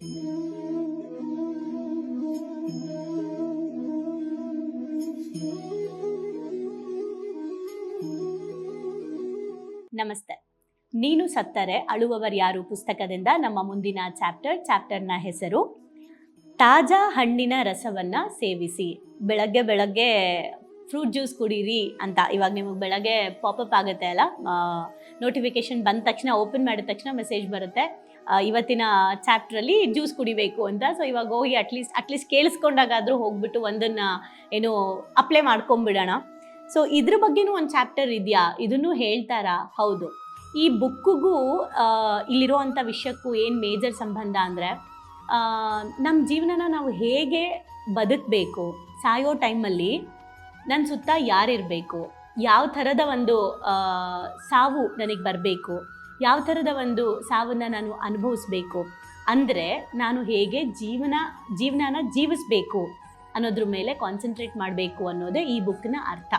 ನಮಸ್ತೆ. ನೀನು ಸತ್ತರೆ ಅಳುವವರು ಯಾರು ಪುಸ್ತಕದಿಂದ ನಮ್ಮ ಮುಂದಿನ ಚಾಪ್ಟರ್, ಚಾಪ್ಟರ್ನ ಹೆಸರು, ತಾಜಾ ಹಣ್ಣಿನ ರಸವನ್ನ ಸೇವಿಸಿ. ಬೆಳಗ್ಗೆ ಬೆಳಗ್ಗೆ ಫ್ರೂಟ್ ಜ್ಯೂಸ್ ಕುಡೀರಿ ಅಂತ. ಇವಾಗ ನಿಮಗೆ ಬೆಳಗ್ಗೆ ಪಾಪಪ್ ಆಗುತ್ತೆ ಅಲ್ಲ? ನೋಟಿಫಿಕೇಶನ್ ಬಂದ ತಕ್ಷಣ ಓಪನ್ ಮಾಡಿದ ತಕ್ಷಣ ಮೆಸೇಜ್ ಬರುತ್ತೆ. ಇವತ್ತಿನ ಚಾಪ್ಟ್ರಲ್ಲಿ ಜ್ಯೂಸ್ ಕುಡಿಬೇಕು ಅಂತ. ಸೊ ಇವಾಗ ಹೋಗಿ ಅಟ್ಲೀಸ್ಟ್ ಅಟ್ಲೀಸ್ಟ್ ಕೇಳಿಸ್ಕೊಂಡಾಗಾದ್ರೂ ಹೋಗ್ಬಿಟ್ಟು ಒಂದನ್ನ ಏನು ಅಪ್ಲೈ ಮಾಡ್ಕೊಂಬಿಡೋಣ. ಸೊ ಇದ್ರ ಬಗ್ಗೆನೂ ಒಂದು ಚಾಪ್ಟರ್ ಇದೆಯಾ? ಇದನ್ನು ಹೇಳ್ತಾರಾ? ಹೌದು. ಈ ಬುಕ್ಕಿಗೂ ಇಲ್ಲಿರುವಂಥ ವಿಷಯಕ್ಕೂ ಏನು ಮೇಜರ್ ಸಂಬಂಧ ಅಂದರೆ ನಮ್ಮ ಜೀವನನ ನಾವು ಹೇಗೆ ಬದುಕಬೇಕು? ಸಾಯೋ ಟೈಮಲ್ಲಿ ನನ್ನ ಸುತ್ತ ಯಾರಿರಬೇಕು? ಯಾವ ಥರದ ಒಂದು ಸಾವು ನನಗೆ ಬರಬೇಕು? ಯಾವ ಥರದ ಒಂದು ಸಾವನ್ನು ನಾನು ಅನುಭವಿಸ್ಬೇಕು? ಅಂದರೆ ನಾನು ಹೇಗೆ ಜೀವನ, ಜೀವನನ ಜೀವಿಸ್ಬೇಕು ಅನ್ನೋದ್ರ ಮೇಲೆ ಕಾನ್ಸಂಟ್ರೇಟ್ ಮಾಡಬೇಕು ಅನ್ನೋದೇ ಈ ಬುಕ್ನ ಅರ್ಥ.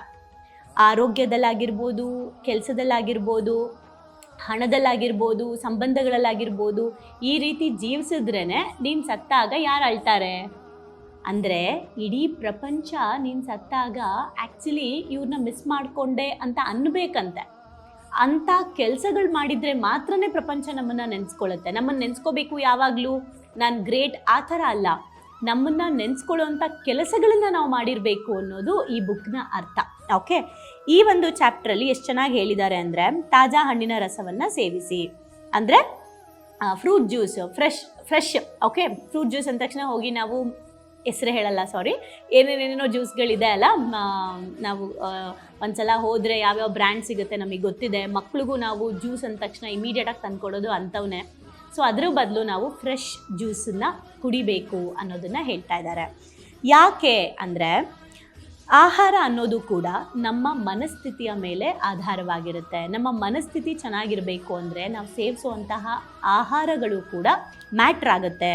ಆರೋಗ್ಯದಲ್ಲಾಗಿರ್ಬೋದು, ಕೆಲಸದಲ್ಲಾಗಿರ್ಬೋದು, ಹಣದಲ್ಲಾಗಿರ್ಬೋದು, ಸಂಬಂಧಗಳಲ್ಲಾಗಿರ್ಬೋದು, ಈ ರೀತಿ ಜೀವಿಸಿದ್ರೇ ನೀನು ಸತ್ತಾಗ ಯಾರು ಅಳ್ತಾರೆ? ಅಂದರೆ ಇಡೀ ಪ್ರಪಂಚ ನೀನು ಸತ್ತಾಗ ಆ್ಯಕ್ಚುಲಿ ಇವ್ರನ್ನ ಮಿಸ್ ಮಾಡಿಕೊಂಡೆ ಅಂತ ಅನ್ಬೇಕಂತೆ ಅಂಥ ಕೆಲಸಗಳು ಮಾಡಿದರೆ ಮಾತ್ರನೇ ಪ್ರಪಂಚ ನಮ್ಮನ್ನು ನೆನ್ಸ್ಕೊಳ್ಳುತ್ತೆ. ನಮ್ಮನ್ನು ನೆನೆಸ್ಕೋಬೇಕು ಯಾವಾಗಲೂ. ನಾನು ಗ್ರೇಟ್ ಆ ಥರ ಅಲ್ಲ. ನಮ್ಮನ್ನು ನೆನೆಸ್ಕೊಳ್ಳೋವಂಥ ಕೆಲಸಗಳನ್ನು ನಾವು ಮಾಡಿರಬೇಕು ಅನ್ನೋದು ಈ ಬುಕ್ನ ಅರ್ಥ. ಓಕೆ? ಈ ಒಂದು ಚಾಪ್ಟ್ರಲ್ಲಿ ಎಷ್ಟು ಚೆನ್ನಾಗಿ ಹೇಳಿದ್ದಾರೆ ಅಂದರೆ, ತಾಜಾ ಹಣ್ಣಿನ ರಸವನ್ನು ಸೇವಿಸಿ. ಅಂದರೆ fruit juice fresh fresh okay? Fruit juice ಅಂದ ತಕ್ಷಣ ಹೋಗಿ ನಾವು ಹೆಸರು ಹೇಳಲ್ಲ ಸಾರಿ ಏನೇನೇನೇನೋ ಜ್ಯೂಸ್ಗಳಿದೆ ಅಲ್ಲ ನಾವು ಒಂದ್ಸಲ ಹೋದರೆ ಯಾವ್ಯಾವ ಬ್ರ್ಯಾಂಡ್ ಸಿಗುತ್ತೆ ನಮಗೆ ಗೊತ್ತಿದೆ. ಮಕ್ಳಿಗೂ ನಾವು ಜ್ಯೂಸ್ ಅಂದ ತಕ್ಷಣ ಇಮಿಡಿಯೇಟಾಗಿ ತಂದ್ಕೊಡೋದು ಅಂಥವನ್ನೇ ಸೊ ಅದ್ರ ಬದಲು ನಾವು ಫ್ರೆಶ್ ಜ್ಯೂಸನ್ನು ಕುಡಿಬೇಕು ಅನ್ನೋದನ್ನು ಹೇಳ್ತಾ ಇದ್ದಾರೆ ಯಾಕೆ ಅಂದರೆ, ಆಹಾರ ಅನ್ನೋದು ಕೂಡ ನಮ್ಮ ಮನಸ್ಥಿತಿಯ ಮೇಲೆ ಆಧಾರವಾಗಿರುತ್ತೆ. ನಮ್ಮ ಮನಸ್ಥಿತಿ ಚೆನ್ನಾಗಿರಬೇಕು ಅಂದರೆ ನಾವು ಸೇವಿಸುವಂತಹ ಆಹಾರಗಳು ಕೂಡ ಮ್ಯಾಟ್ರ್ ಆಗುತ್ತೆ.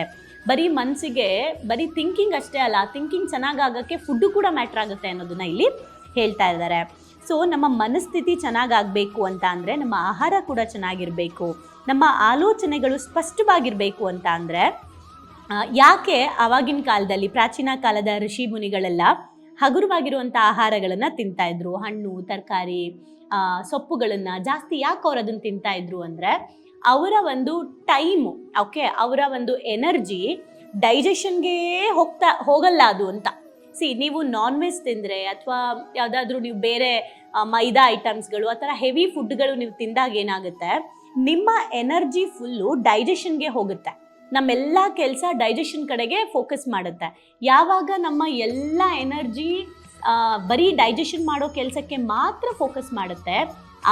ಬರೀ ಮನಸ್ಸಿಗೆ ಬರೀ ಥಿಂಕಿಂಗ್ ಅಷ್ಟೇ ಅಲ್ಲ ಥಿಂಕಿಂಗ್ ಚೆನ್ನಾಗಾಗೋಕ್ಕೆ ಫುಡ್ಡು ಕೂಡ ಮ್ಯಾಟ್ರ್ ಆಗುತ್ತೆ ಅನ್ನೋದನ್ನ ಇಲ್ಲಿ ಹೇಳ್ತಾ ಇದ್ದಾರೆ. ಸೊ ನಮ್ಮ ಮನಸ್ಥಿತಿ ಚೆನ್ನಾಗಾಗಬೇಕು ಅಂತ ಅಂದರೆ, ನಮ್ಮ ಆಹಾರ ಕೂಡ ಚೆನ್ನಾಗಿರಬೇಕು. ನಮ್ಮ ಆಲೋಚನೆಗಳು ಸ್ಪಷ್ಟವಾಗಿರಬೇಕು ಅಂತ ಅಂದರೆ ಯಾಕೆ ಆವಾಗಿನ ಕಾಲದಲ್ಲಿ, ಪ್ರಾಚೀನ ಕಾಲದ ಋಷಿ ಮುನಿಗಳೆಲ್ಲ ಹಗುರವಾಗಿರುವಂಥ ಆಹಾರಗಳನ್ನು ತಿಂತಾ ಇದ್ರು? ಹಣ್ಣು, ತರಕಾರಿ ಸೊಪ್ಪುಗಳನ್ನು ಜಾಸ್ತಿ ಯಾಕೆ ಅವ್ರು ಅದನ್ನು ತಿಂತಾ ಇದ್ರು ಅಂದರೆ ಅವರ ಒಂದು ಟೈಮು ಓಕೆ ಅವರ ಒಂದು ಎನರ್ಜಿ ಡೈಜೆಷನ್ಗೆ ಹೋಗ್ತಾ, ಹೋಗಲ್ಲ ಅದು ಅಂತ. ಸಿ ನೀವು ನಾನ್ ವೆಜ್ ತಿಂದರೆ ಅಥವಾ ಯಾವುದಾದ್ರೂ ನೀವು ಬೇರೆ ಮೈದಾ ಐಟಮ್ಸ್ಗಳು ಆ ಥರ ಹೆವಿ ಫುಡ್ಗಳು ನೀವು ತಿಂದಾಗ ಏನಾಗುತ್ತೆ? ನಿಮ್ಮ ಎನರ್ಜಿ ಫುಲ್ಲು ಡೈಜೆಷನ್ಗೆ ಹೋಗುತ್ತೆ. ನಮ್ಮೆಲ್ಲ ಕೆಲಸ ಡೈಜೆಷನ್ ಕಡೆಗೆ ಫೋಕಸ್ ಮಾಡುತ್ತೆ. ಯಾವಾಗ ನಮ್ಮ ಎಲ್ಲ ಎನರ್ಜಿ ಬರೀ ಡೈಜೆಷನ್ ಮಾಡೋ ಕೆಲಸಕ್ಕೆ ಮಾತ್ರ ಫೋಕಸ್ ಮಾಡುತ್ತೆ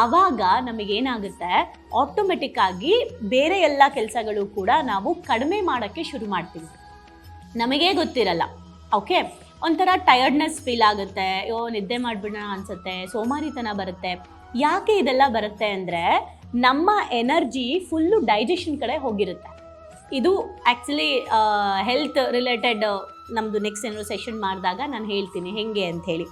ಆವಾಗ ನಮಗೇನಾಗುತ್ತೆ? ಆಟೋಮೆಟಿಕ್ ಆಗಿ ಬೇರೆ ಎಲ್ಲ ಕೆಲಸಗಳು ಕೂಡ ನಾವು ಕಡಿಮೆ ಮಾಡೋಕ್ಕೆ ಶುರು ಮಾಡ್ತೀವಿ. ನಮಗೇ ಗೊತ್ತಿರಲ್ಲ. ಓಕೆ ಒಂಥರ ಟಯರ್ಡ್ನೆಸ್ ಫೀಲ್ ಆಗುತ್ತೆ. ಅಯ್ಯೋ, ನಿದ್ದೆ ಮಾಡಿಬಿಡೋಣ ಅನ್ಸುತ್ತೆ. ಸೋಮಾರಿತನ ಬರುತ್ತೆ. ಯಾಕೆ ಇದೆಲ್ಲ ಬರುತ್ತೆ ಅಂದರೆ, ನಮ್ಮ ಎನರ್ಜಿ ಫುಲ್ಲು ಡೈಜೆಷನ್ ಕಡೆ ಹೋಗಿರುತ್ತೆ. ಇದು ಆ್ಯಕ್ಚುಲಿ ಹೆಲ್ತ್ ರಿಲೇಟೆಡ್ ನಮ್ಮದು ನೆಕ್ಸ್ಟ್ ಏನಾದ್ರು ಸೆಷನ್ ಮಾಡಿದಾಗ ನಾನು ಹೇಳ್ತೀನಿ. ಹೆಂಗೆ ಹೇಳಿ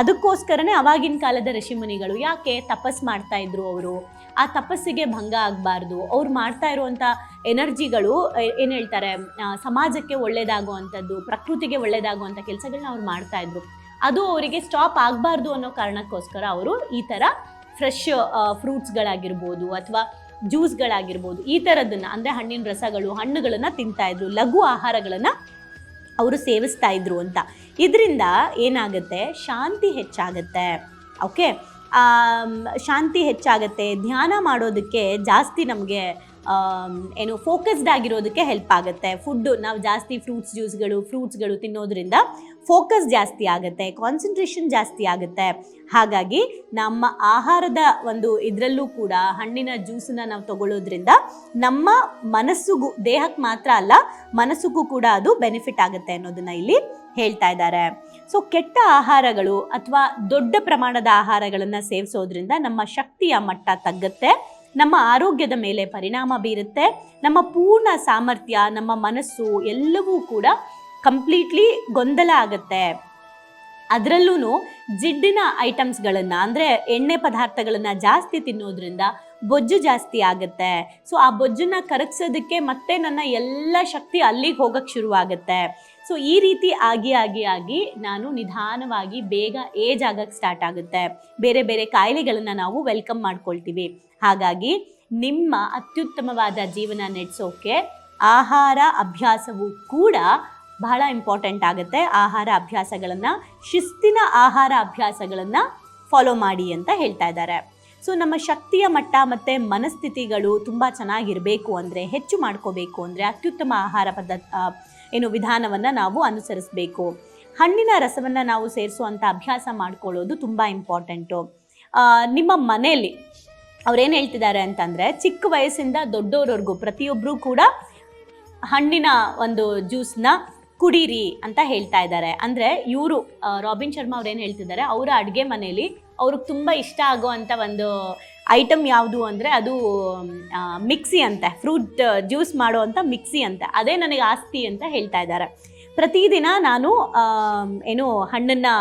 ಅದಕ್ಕೋಸ್ಕರನೇ ಅವಾಗಿನ ಕಾಲದ ಋಷಿಮುನಿಗಳು ಯಾಕೆ ತಪಸ್ ಮಾಡ್ತಾ ಇದ್ರು ಅವರು? ಆ ತಪಸ್ಸಿಗೆ ಭಂಗ ಆಗಬಾರ್ದು. ಅವ್ರು ಮಾಡ್ತಾ ಇರುವಂಥ ಎನರ್ಜಿಗಳು ಏನು ಹೇಳ್ತಾರೆ ಸಮಾಜಕ್ಕೆ ಒಳ್ಳೇದಾಗುವಂಥದ್ದು, ಪ್ರಕೃತಿಗೆ ಒಳ್ಳೇದಾಗುವಂಥ ಕೆಲಸಗಳನ್ನ ಅವ್ರು ಮಾಡ್ತಾ ಇದ್ರು. ಅದು ಅವರಿಗೆ ಸ್ಟಾಪ್ ಆಗಬಾರ್ದು ಅನ್ನೋ ಕಾರಣಕ್ಕೋಸ್ಕರ ಅವರು ಈ ಥರ ಫ್ರೆಶ್ ಫ್ರೂಟ್ಸ್ಗಳಾಗಿರ್ಬೋದು ಅಥವಾ ಜ್ಯೂಸ್ಗಳಾಗಿರ್ಬೋದು ಈ ಥರದನ್ನು ಅಂದರೆ ಹಣ್ಣಿನ ರಸಗಳು, ಹಣ್ಣುಗಳನ್ನು ತಿಂತಾ ಇದ್ರು, ಲಘು ಆಹಾರಗಳನ್ನು ಅವರು ಸೇವಿಸ್ತಾ ಇದ್ರು ಅಂತ. ಇದರಿಂದ ಏನಾಗುತ್ತೆ? ಶಾಂತಿ ಹೆಚ್ಚಾಗುತ್ತೆ. ಓಕೆ ಶಾಂತಿ ಹೆಚ್ಚಾಗುತ್ತೆ. ಧ್ಯಾನ ಮಾಡೋದಕ್ಕೆ ಜಾಸ್ತಿ ನಮಗೆ ಏನು ಫೋಕಸ್ಡ್ ಆಗಿರೋದಕ್ಕೆ ಹೆಲ್ಪ್ ಆಗುತ್ತೆ. ಫುಡ್ಡು ನಾವು ಜಾಸ್ತಿ ಫ್ರೂಟ್ಸ್ ಜ್ಯೂಸ್ಗಳು ಫ್ರೂಟ್ಸ್ಗಳು ತಿನ್ನೋದ್ರಿಂದ ಫೋಕಸ್ ಜಾಸ್ತಿ ಆಗುತ್ತೆ ಕಾನ್ಸಂಟ್ರೇಷನ್ ಜಾಸ್ತಿ ಆಗುತ್ತೆ. ಹಾಗಾಗಿ ನಮ್ಮ ಆಹಾರದ ಒಂದು ಇದರಲ್ಲೂ ಕೂಡ ಹಣ್ಣಿನ ಜ್ಯೂಸನ್ನ ನಾವು ತಗೊಳ್ಳೋದ್ರಿಂದ ನಮ್ಮ ಮನಸ್ಸಿಗೂ ದೇಹಕ್ಕೆ ಮಾತ್ರ ಅಲ್ಲ, ಮನಸ್ಸಿಗೂ ಕೂಡ ಅದು ಬೆನಿಫಿಟ್ ಆಗುತ್ತೆ ಅನ್ನೋದನ್ನ ಇಲ್ಲಿ ಹೇಳ್ತಾ ಇದ್ದಾರೆ. ಸೊ ಕೆಟ್ಟ ಆಹಾರಗಳು ಅಥವಾ ದೊಡ್ಡ ಪ್ರಮಾಣದ ಆಹಾರಗಳನ್ನು ಸೇವಿಸೋದ್ರಿಂದ ನಮ್ಮ ಶಕ್ತಿಯ ಮಟ್ಟ ತಗ್ಗುತ್ತೆ. ನಮ್ಮ ಆರೋಗ್ಯದ ಮೇಲೆ ಪರಿಣಾಮ ಬೀರುತ್ತೆ. ನಮ್ಮ ಪೂರ್ಣ ಸಾಮರ್ಥ್ಯ, ನಮ್ಮ ಮನಸ್ಸು ಎಲ್ಲವೂ ಕೂಡ ಕಂಪ್ಲೀಟ್ಲಿ ಗೊಂದಲ ಆಗುತ್ತೆ. ಅದರಲ್ಲೂ ಜಿಡ್ಡಿನ ಐಟಮ್ಸ್ಗಳನ್ನು, ಅಂದರೆ ಎಣ್ಣೆ ಪದಾರ್ಥಗಳನ್ನು ಜಾಸ್ತಿ ತಿನ್ನೋದ್ರಿಂದ ಬೊಜ್ಜು ಜಾಸ್ತಿ ಆಗುತ್ತೆ. ಸೊ ಆ ಬೊಜ್ಜನ್ನ ಕರಗಿಸೋದಕ್ಕೆ ಮತ್ತೆ ನನ್ನ ಎಲ್ಲ ಶಕ್ತಿ ಅಲ್ಲಿಗೆ ಹೋಗೋಕ್ಕೆ ಶುರುವಾಗುತ್ತೆ. ಸೊ ಈ ರೀತಿ ಆಗಿ ಆಗಿ ಆಗಿ ನಾನು ನಿಧಾನವಾಗಿ ಬೇಗ ಏಜ್ ಆಗಕ್ಕೆ ಸ್ಟಾರ್ಟ್ ಆಗುತ್ತೆ. ಬೇರೆ ಬೇರೆ ಕಾಯಿಲೆಗಳನ್ನು ನಾವು ವೆಲ್ಕಮ್ ಮಾಡ್ಕೊಳ್ತೀವಿ. ಹಾಗಾಗಿ ನಿಮ್ಮ ಅತ್ಯುತ್ತಮವಾದ ಜೀವನ ನಡೆಸೋಕೆ ಆಹಾರ ಅಭ್ಯಾಸವು ಕೂಡ ಬಹಳ ಇಂಪಾರ್ಟೆಂಟ್ ಆಗುತ್ತೆ. ಆಹಾರ ಅಭ್ಯಾಸಗಳನ್ನು, ಶಿಸ್ತಿನ ಆಹಾರ ಅಭ್ಯಾಸಗಳನ್ನು ಫಾಲೋ ಮಾಡಿ ಅಂತ ಹೇಳ್ತಾ ಇದ್ದಾರೆ. ಸೊ ನಮ್ಮ ಶಕ್ತಿಯ ಮಟ್ಟ ಮತ್ತು ಮನಸ್ಥಿತಿಗಳು ತುಂಬ ಚೆನ್ನಾಗಿರಬೇಕು ಅಂದರೆ, ಹೆಚ್ಚು ಮಾಡ್ಕೋಬೇಕು ಅಂದರೆ ಅತ್ಯುತ್ತಮ ಆಹಾರ ಪದ್ಧತಿ ಏನು ವಿಧಾನವನ್ನು ನಾವು ಅನುಸರಿಸಬೇಕು. ಹಣ್ಣಿನ ರಸವನ್ನು ನಾವು ಸೇರಿಸುವಂಥ ಅಭ್ಯಾಸ ಮಾಡ್ಕೊಳ್ಳೋದು ತುಂಬ ಇಂಪಾರ್ಟೆಂಟು ನಿಮ್ಮ ಮನೆಯಲ್ಲಿ ಅವ್ರೇನು ಹೇಳ್ತಿದ್ದಾರೆ ಅಂತಂದರೆ, ಚಿಕ್ಕ ವಯಸ್ಸಿಂದ ದೊಡ್ಡವರವರೆಗೂ ಪ್ರತಿಯೊಬ್ಬರೂ ಕೂಡ ಹಣ್ಣಿನ ಒಂದು ಜ್ಯೂಸ್ನ ಕುಡೀರಿ ಅಂತ ಹೇಳ್ತಾ ಇದ್ದಾರೆ. ಅಂದರೆ ಇವರು ರಾಬಿನ್ ಶರ್ಮಾ ಅವ್ರೇನು ಹೇಳ್ತಿದ್ದಾರೆ, ಅವರ ಅಡುಗೆ ಮನೆಯಲ್ಲಿ ಅವ್ರಿಗೆ ತುಂಬ ಇಷ್ಟ ಆಗೋ ಅಂಥ ಒಂದು ಐಟಮ್ ಯಾವುದು ಅಂದರೆ ಅದು ಮಿಕ್ಸಿ ಅಂತೆ. ಫ್ರೂಟ್ ಜ್ಯೂಸ್ ಮಾಡುವಂಥ ಮಿಕ್ಸಿ ಅಂತೆ. ಅದೇ ನನಗೆ ಆಸ್ತಿ ಅಂತ ಹೇಳ್ತಾ ಇದ್ದಾರೆ. ಪ್ರತಿದಿನ ನಾನು ಏನು, ಹಣ್ಣನ್ನು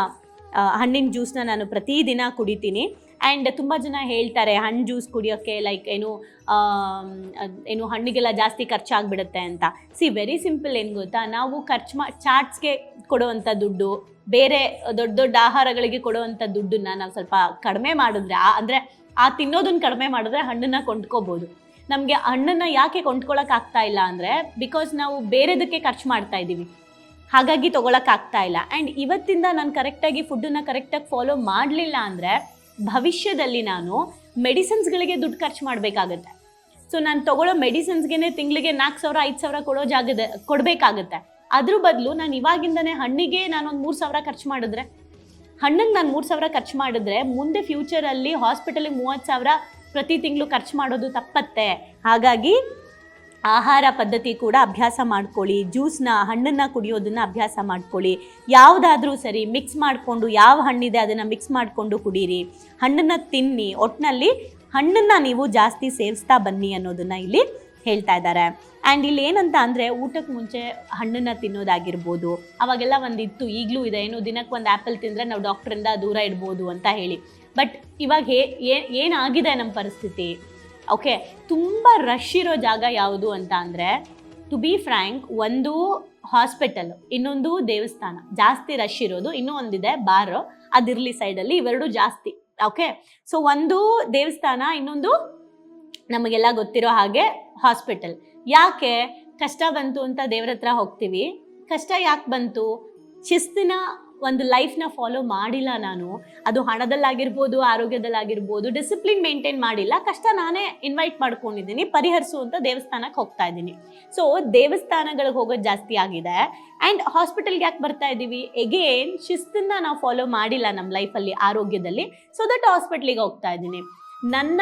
ಹಣ್ಣಿನ ಜ್ಯೂಸ್ನ ನಾನು ಪ್ರತಿದಿನ ಕುಡಿತೀನಿ. ಆ್ಯಂಡ್ ತುಂಬ ಜನ ಹೇಳ್ತಾರೆ, ಹಣ್ಣು ಜ್ಯೂಸ್ ಕುಡಿಯೋಕ್ಕೆ ಲೈಕ್ ಏನು ಏನು ಹಣ್ಣಿಗೆಲ್ಲ ಜಾಸ್ತಿ ಖರ್ಚಾಗ್ಬಿಡುತ್ತೆ ಅಂತ. ಸಿ ವೆರಿ ಸಿಂಪಲ್ ಏನು ಗೊತ್ತಾ? ನಾವು ಖರ್ಚು ಮಾ ಚಾಟ್ಸ್ಗೆ ಕೊಡುವಂಥ ದುಡ್ಡು, ಬೇರೆ ದೊಡ್ಡ ದೊಡ್ಡ ಆಹಾರಗಳಿಗೆ ಕೊಡುವಂಥ ದುಡ್ಡನ್ನ ನಾವು ಸ್ವಲ್ಪ ಕಡಿಮೆ ಮಾಡಿದ್ರೆ, ಆ- ಅಂದರೆ ಆ ತಿನ್ನೋದನ್ನ ಕಡಿಮೆ ಮಾಡಿದ್ರೆ ಹಣ್ಣನ್ನು ಕೊಂಡ್ಕೋಬೋದು. ನಮಗೆ ಹಣ್ಣನ್ನು ಯಾಕೆ ಕೊಂಡ್ಕೊಳ್ಳೋಕ್ಕಾಗ್ತಾ ಇಲ್ಲ ಅಂದರೆ ಬಿಕಾಸ್ ನಾವು ಬೇರೆದಕ್ಕೆ ಖರ್ಚು ಮಾಡ್ತಾ ಇದ್ದೀವಿ. ಹಾಗಾಗಿ ತೊಗೊಳಕ್ಕಾಗ್ತಾ ಇಲ್ಲ. ಆ್ಯಂಡ್ ಇವತ್ತಿಂದ ನಾನು ಕರೆಕ್ಟಾಗಿ ಫುಡ್ಡನ್ನು ಕರೆಕ್ಟಾಗಿ ಫಾಲೋ ಮಾಡಲಿಲ್ಲ ಅಂದರೆ, ಭವಿಷ್ಯದಲ್ಲಿ ನಾನು ಮೆಡಿಸಿನ್ಸ್ಗಳಿಗೆ ದುಡ್ಡು ಖರ್ಚು ಮಾಡಬೇಕಾಗತ್ತೆ. ಸೊ ನಾನು ತಗೊಳ್ಳೋ ಮೆಡಿಸಿನ್ಸ್ಗೆ ತಿಂಗಳಿಗೆ ನಾಲ್ಕು ಸಾವಿರ, ಐದು ಸಾವಿರ ಕೊಡೋ ಜಾಗದ, ಕೊಡಬೇಕಾಗತ್ತೆ. ಅದ್ರ ಬದಲು ನಾನು ಇವಾಗಿಂದನೇ ಹಣ್ಣಿಗೆ ನಾನೊಂದು ಮೂರು ಸಾವಿರ ಖರ್ಚು ಮಾಡಿದ್ರೆ ಹಣ್ಣಿಗೆ ನಾನು ಮೂರು ಸಾವಿರ ಖರ್ಚು ಮಾಡಿದ್ರೆ ಮುಂದೆ ಫ್ಯೂಚರಲ್ಲಿ ಹಾಸ್ಪಿಟಲಿಗೆ ಮೂವತ್ತು ಸಾವಿರ ಪ್ರತಿ ತಿಂಗಳು ಖರ್ಚು ಮಾಡೋದು ತಪ್ಪತ್ತೆ. ಹಾಗಾಗಿ ಆಹಾರ ಪದ್ಧತಿ ಕೂಡ ಅಭ್ಯಾಸ ಮಾಡ್ಕೊಳ್ಳಿ ಜ್ಯೂಸ್ನ ಹಣ್ಣನ್ನು ಕುಡಿಯೋದನ್ನ ಅಭ್ಯಾಸ ಮಾಡ್ಕೊಳ್ಳಿ. ಯಾವುದಾದ್ರೂ ಸರಿ ಮಿಕ್ಸ್ ಮಾಡಿಕೊಂಡು ಯಾವ ಹಣ್ಣಿದೆ ಅದನ್ನು ಮಿಕ್ಸ್ ಮಾಡಿಕೊಂಡು ಕುಡೀರಿ. ಹಣ್ಣನ್ನು ತಿನ್ನಿ ಒಟ್ಟಿನಲ್ಲಿ ಹಣ್ಣನ್ನು ನೀವು ಜಾಸ್ತಿ ಸೇವಿಸ್ತಾ ಬನ್ನಿ ಅನ್ನೋದನ್ನು ಇಲ್ಲಿ ಹೇಳ್ತಾ ಇದ್ದಾರೆ ಆ್ಯಂಡ್ ಇಲ್ಲಿ ಏನಂತ ಅಂದರೆ ಊಟಕ್ಕೆ ಮುಂಚೆ ಹಣ್ಣನ್ನು ತಿನ್ನೋದಾಗಿರ್ಬೋದು. ಅವಾಗೆಲ್ಲ ಒಂದಿತ್ತು, ಈಗಲೂ ಇದೆ. ಏನು ದಿನಕ್ಕೆ ಒಂದು ಆ್ಯಪಲ್ ತಿಂದರೆ ನಾವು ಡಾಕ್ಟ್ರಿಂದ ದೂರ ಇಡ್ಬೋದು ಅಂತ ಹೇಳಿ. ಬಟ್ ಇವಾಗ ಹೇ ಏನಾಗಿದೆ ನಮ್ಮ ಪರಿಸ್ಥಿತಿ? ಓಕೆ ತುಂಬ ರಶ್ ಇರೋ ಜಾಗ ಯಾವುದು ಅಂತ ಅಂದರೆ ಟು ಬಿ ಫ್ರ್ಯಾಂಕ್ ಒಂದು ಹಾಸ್ಪಿಟಲ್ ಇನ್ನೊಂದು ದೇವಸ್ಥಾನ. ಜಾಸ್ತಿ ರಶ್ ಇರೋದು, ಇನ್ನೂ ಒಂದಿದೆ, ಬಾರ್, ಅದಿರಲಿ ಸೈಡಲ್ಲಿ ಇವೆರಡು ಜಾಸ್ತಿ. ಓಕೆ ಸೊ ಒಂದು ದೇವಸ್ಥಾನ, ಇನ್ನೊಂದು ನಮಗೆಲ್ಲ ಗೊತ್ತಿರೋ ಹಾಗೆ ಹಾಸ್ಪಿಟಲ್ ಯಾಕೆ ಕಷ್ಟ ಬಂತು ಅಂತ ದೇವ್ರ ಹತ್ರ ಹೋಗ್ತೀವಿ? ಕಷ್ಟ ಯಾಕೆ ಬಂತು? ಶಿಸ್ತಿನ ಒಂದು ಲೈಫ್ನ ಫಾಲೋ ಮಾಡಿಲ್ಲ ನಾನು. ಅದು ಹಣದಲ್ಲಾಗಿರ್ಬೋದು, ಆರೋಗ್ಯದಲ್ಲಾಗಿರ್ಬೋದು ಡಿಸಿಪ್ಲಿನ್ ಮೇಂಟೈನ್ ಮಾಡಿಲ್ಲ. ಕಷ್ಟ ನಾನೇ ಇನ್ವೈಟ್ ಮಾಡ್ಕೊಂಡಿದ್ದೀನಿ, ಪರಿಹರಿಸು ಅಂತ ದೇವಸ್ಥಾನಕ್ಕೆ ಹೋಗ್ತಾ ಇದ್ದೀನಿ. ಸೊ ದೇವಸ್ಥಾನಗಳಿಗೆ ಹೋಗೋದು ಜಾಸ್ತಿ ಆಗಿದೆ. ಆ್ಯಂಡ್ ಹಾಸ್ಪಿಟಲ್ಗೆ ಯಾಕೆ ಬರ್ತಾ ಇದ್ದೀವಿ ಎಗೇನ್ ಶಿಸ್ತನ್ನ ನಾವು ಫಾಲೋ ಮಾಡಿಲ್ಲ ನಮ್ಮ ಲೈಫಲ್ಲಿ ಆರೋಗ್ಯದಲ್ಲಿ. ಸೊ ದಟ್ ಹಾಸ್ಪಿಟ್ಲಿಗೆ ಹೋಗ್ತಾ ಇದ್ದೀನಿ. ನನ್ನ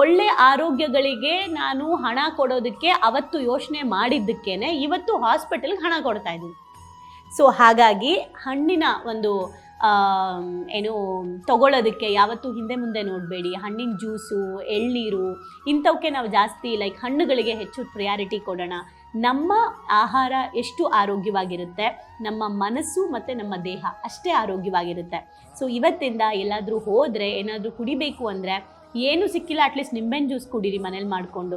ಒಳ್ಳೆ ಆರೋಗ್ಯಗಳಿಗೆ ನಾನು ಹಣ ಕೊಡೋದಕ್ಕೆ ಅವತ್ತು ಯೋಚನೆ ಮಾಡಿದ್ದಕ್ಕೇನೆ ಇವತ್ತು ಹಾಸ್ಪಿಟಲ್ಗೆ ಹಣ ಕೊಡ್ತಾ ಇದ್ದೀನಿ. ಸೊ ಹಾಗಾಗಿ ಹಣ್ಣಿನ ಒಂದು ಏನು, ತಗೊಳ್ಳೋದಕ್ಕೆ ಯಾವತ್ತೂ ಹಿಂದೆ ಮುಂದೆ ನೋಡಬೇಡಿ. ಹಣ್ಣಿನ ಜ್ಯೂಸು, ಎಳ್ನೀರು, ಇಂಥವಕ್ಕೆ ನಾವು ಜಾಸ್ತಿ ಲೈಕ್ ಹಣ್ಣುಗಳಿಗೆ ಹೆಚ್ಚು ಪ್ರಿಯಾರಿಟಿ ಕೊಡೋಣ. ನಮ್ಮ ಆಹಾರ ಎಷ್ಟು ಆರೋಗ್ಯವಾಗಿರುತ್ತೆ? ನಮ್ಮ ಮನಸ್ಸು ಮತ್ತು ನಮ್ಮ ದೇಹ ಅಷ್ಟೇ ಆರೋಗ್ಯವಾಗಿರುತ್ತೆ. ಸೊ ಇವತ್ತಿಂದ ಎಲ್ಲಾದರೂ ಹೋದರೆ, ಏನಾದರೂ ಕುಡಿಬೇಕು ಅಂದರೆ ಏನು ಸಿಕ್ಕಿಲ್ಲ ಅಟ್ಲೀಸ್ಟ್ ನಿಂಬೆನ್ ಜ್ಯೂಸ್ ಕುಡೀರಿ ಮನೇಲಿ ಮಾಡಿಕೊಂಡು.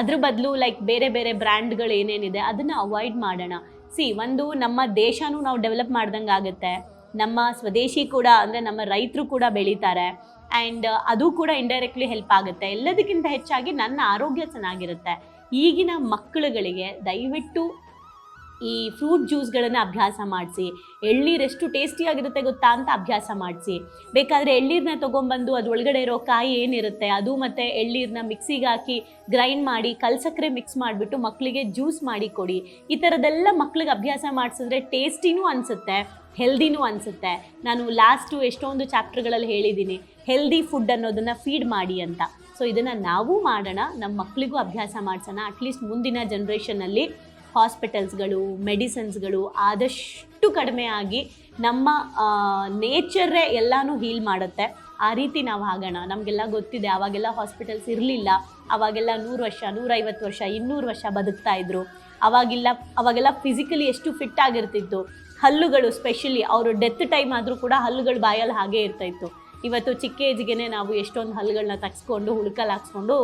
ಅದ್ರ ಬದಲು ಲೈಕ್ ಬೇರೆ ಬೇರೆ ಬ್ರ್ಯಾಂಡ್ಗಳು ಏನೇನಿದೆ, ಅದನ್ನು ಅವಾಯ್ಡ್ ಮಾಡೋಣ. ಸಿ ಒಂದು ನಮ್ಮ ದೇಶನೂ ನಾವು ಡೆವಲಪ್ ಮಾಡ್ದಂಗೆ ಆಗುತ್ತೆ. ನಮ್ಮ ಸ್ವದೇಶಿ ಕೂಡ, ಅಂದರೆ ನಮ್ಮ ರೈತರು ಕೂಡ ಬೆಳೀತಾರೆ. ಆ್ಯಂಡ್ ಅದು ಕೂಡ ಇಂಡೈರೆಕ್ಟ್ಲಿ ಹೆಲ್ಪ್ ಆಗುತ್ತೆ. ಎಲ್ಲದಕ್ಕಿಂತ ಹೆಚ್ಚಾಗಿ ನನ್ನ ಆರೋಗ್ಯ ಚೆನ್ನಾಗಿರುತ್ತೆ. ಈಗಿನ ಮಕ್ಕಳುಗಳಿಗೆ ದಯವಿಟ್ಟು ಈ ಫ್ರೂಟ್ ಜ್ಯೂಸ್ಗಳನ್ನು ಅಭ್ಯಾಸ ಮಾಡಿಸಿ ಎಳ್ನೀರು ಎಷ್ಟು ಟೇಸ್ಟಿಯಾಗಿರುತ್ತೆ ಗೊತ್ತಾ ಅಂತ ಅಭ್ಯಾಸ ಮಾಡಿಸಿ. ಬೇಕಾದರೆ ಎಳ್ನೀರನ್ನ ತೊಗೊಂಬಂದು ಒಳಗಡೆ ಇರೋ ಕಾಯಿ ಏನಿರುತ್ತೆ, ಅದು ಮತ್ತು ಎಳ್ಳೀರನ್ನ ಮಿಕ್ಸಿಗೆ ಹಾಕಿ ಗ್ರೈಂಡ್ ಮಾಡಿ ಕಲ್ಸಕ್ಕರೆ ಮಿಕ್ಸ್ ಮಾಡಿಬಿಟ್ಟು ಮಕ್ಕಳಿಗೆ ಜ್ಯೂಸ್ ಮಾಡಿ ಕೊಡಿ. ಈ ಥರದ್ದೆಲ್ಲ ಮಕ್ಳಿಗೆ ಅಭ್ಯಾಸ ಮಾಡಿಸಿದ್ರೆ ಟೇಸ್ಟಿನೂ ಅನಿಸುತ್ತೆ ಹೆಲ್ದಿನೂ ಅನಿಸುತ್ತೆ. ನಾನು ಲಾಸ್ಟು ಎಷ್ಟೊಂದು ಚಾಪ್ಟರ್ಗಳಲ್ಲಿ ಹೇಳಿದ್ದೀನಿ ಹೆಲ್ದಿ ಫುಡ್ ಅನ್ನೋದನ್ನು ಫೀಡ್ ಮಾಡಿ ಅಂತ. ಸೊ ಇದನ್ನು ನಾವು ಮಾಡೋಣ ನಮ್ಮ ಮಕ್ಕಳಿಗೂ ಅಭ್ಯಾಸ ಮಾಡಿಸೋಣ ಅಟ್ಲೀಸ್ಟ್ ಮುಂದಿನ ಜನ್ರೇಷನಲ್ಲಿ ಹಾಸ್ಪಿಟಲ್ಸ್ಗಳು, ಮೆಡಿಸಿನ್ಸ್ಗಳು ಆದಷ್ಟು ಕಡಿಮೆ ಆಗಿ ನಮ್ಮ ನೇಚರೇ ಎಲ್ಲನೂ ಹೀಲ್ ಮಾಡುತ್ತೆ. ಆ ರೀತಿ ನಾವು ಆಗೋಣ ನಮಗೆಲ್ಲ ಗೊತ್ತಿದೆ ಅವಾಗೆಲ್ಲ ಹಾಸ್ಪಿಟಲ್ಸ್ ಇರಲಿಲ್ಲ. ಅವಾಗೆಲ್ಲ ನೂರು ವರ್ಷ, ನೂರೈವತ್ತು ವರ್ಷ, ಇನ್ನೂರು ವರ್ಷ ಬದುಕ್ತಾ ಇದ್ರು. ಅವಾಗಿಲ್ಲ ಅವಾಗೆಲ್ಲ ಫಿಸಿಕಲಿ ಎಷ್ಟು ಫಿಟ್ ಆಗಿರ್ತಿತ್ತು. ಹಲ್ಲುಗಳು ಸ್ಪೆಷಲಿ ಅವರು ಡೆತ್ ಟೈಮ್ ಆದರೂ ಕೂಡ ಹಲ್ಲುಗಳು ಬಾಯಲ್ಲಿ ಹಾಗೆ ಇರ್ತಾಯಿತ್ತು ಇವತ್ತು ಚಿಕ್ಕ ಏಜ್ಗೆ ನಾವು ಎಷ್ಟೊಂದು ಹಲ್ಲುಗಳನ್ನ ತಗ್ಸ್ಕೊಂಡು ಹುಡುಕಲ್ಲಿ ಹಾಕ್ಸ್ಕೊಂಡು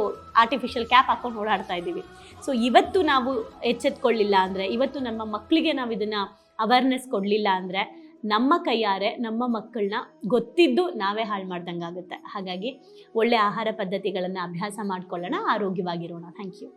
ಆರ್ಟಿಫಿಷಿಯಲ್ ಕ್ಯಾಪ್ ಹಾಕ್ಕೊಂಡು ಓಡಾಡ್ತಾ ಇದ್ದೀವಿ. ಸೊ ಇವತ್ತು ನಾವು ಎಚ್ಚೆತ್ಕೊಳ್ಳಿಲ್ಲ ಅಂದರೆ, ಇವತ್ತು ನಮ್ಮ ಮಕ್ಕಳಿಗೆ ನಾವು ಇದನ್ನು ಅವೇರ್ನೆಸ್ ಕೊಡಲಿಲ್ಲ ಅಂದರೆ, ನಮ್ಮ ಕೈಯಾರೆ ನಮ್ಮ ಮಕ್ಕಳನ್ನ ಗೊತ್ತಿದ್ದು ನಾವೇ ಹಾಳು ಮಾಡ್ದಂಗೆ ಆಗುತ್ತೆ. ಹಾಗಾಗಿ ಒಳ್ಳೆ ಆಹಾರ ಪದ್ಧತಿಗಳನ್ನು ಅಭ್ಯಾಸ ಮಾಡಿಕೊಳ್ಳೋಣ, ಆರೋಗ್ಯವಾಗಿರೋಣ. Thank you